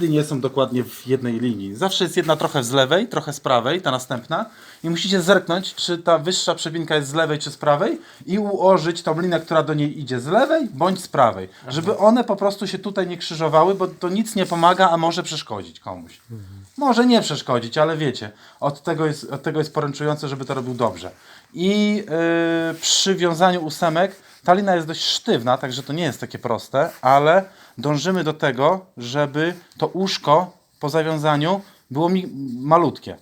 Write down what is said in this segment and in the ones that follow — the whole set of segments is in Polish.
nigdy nie są dokładnie w jednej linii. Zawsze jest jedna trochę z lewej, trochę z prawej, ta następna. I musicie zerknąć, czy ta wyższa przepinka jest z lewej, czy z prawej i ułożyć tą linię, która do niej idzie z lewej, bądź z prawej. Żeby one po prostu się tutaj nie krzyżowały, bo to nic nie pomaga, a może przeszkodzić komuś. Może nie przeszkodzić, ale wiecie, od tego jest, od tego jest poręczujące, żeby to robił dobrze. I yy, przy wiązaniu ósemek ta lina jest dość sztywna, także to nie jest takie proste, ale dążymy do tego, żeby to uszko po zawiązaniu było mi malutkie.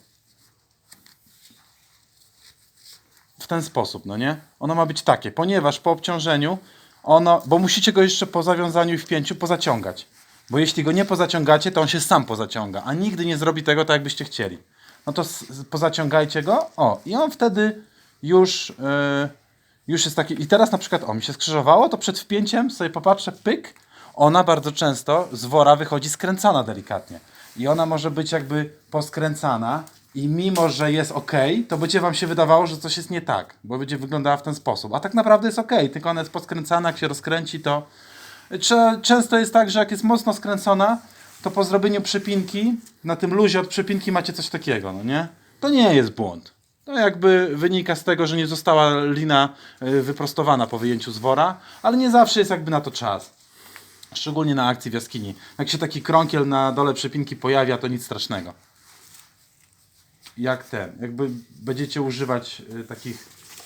W ten sposób, no nie? Ono ma być takie, ponieważ po obciążeniu ono, bo musicie go jeszcze po zawiązaniu i wpięciu pozaciągać. Bo jeśli go nie pozaciągacie, to on się sam pozaciąga, a nigdy nie zrobi tego tak, jakbyście chcieli. No to pozaciągajcie go, o, i on wtedy już, yy, już jest taki. I teraz na przykład, o, mi się skrzyżowało, to przed wpięciem sobie popatrzę, pyk, ona bardzo często z wora wychodzi skręcana delikatnie. I ona może być jakby poskręcana i mimo, że jest ok, to będzie wam się wydawało, że coś jest nie tak, bo będzie wyglądała w ten sposób. A tak naprawdę jest ok, tylko ona jest poskręcana, jak się rozkręci, to Często jest tak, że jak jest mocno skręcona, to po zrobieniu przypinki, na tym luzie od przypinki macie coś takiego, no nie? To nie jest błąd. To jakby wynika z tego, że nie została lina y, wyprostowana po wyjęciu z wora, ale nie zawsze jest jakby na to czas. Szczególnie na akcji w jaskini. Jak się taki krąkiel na dole przypinki pojawia, to nic strasznego. Jak ten, jakby będziecie używać y, takich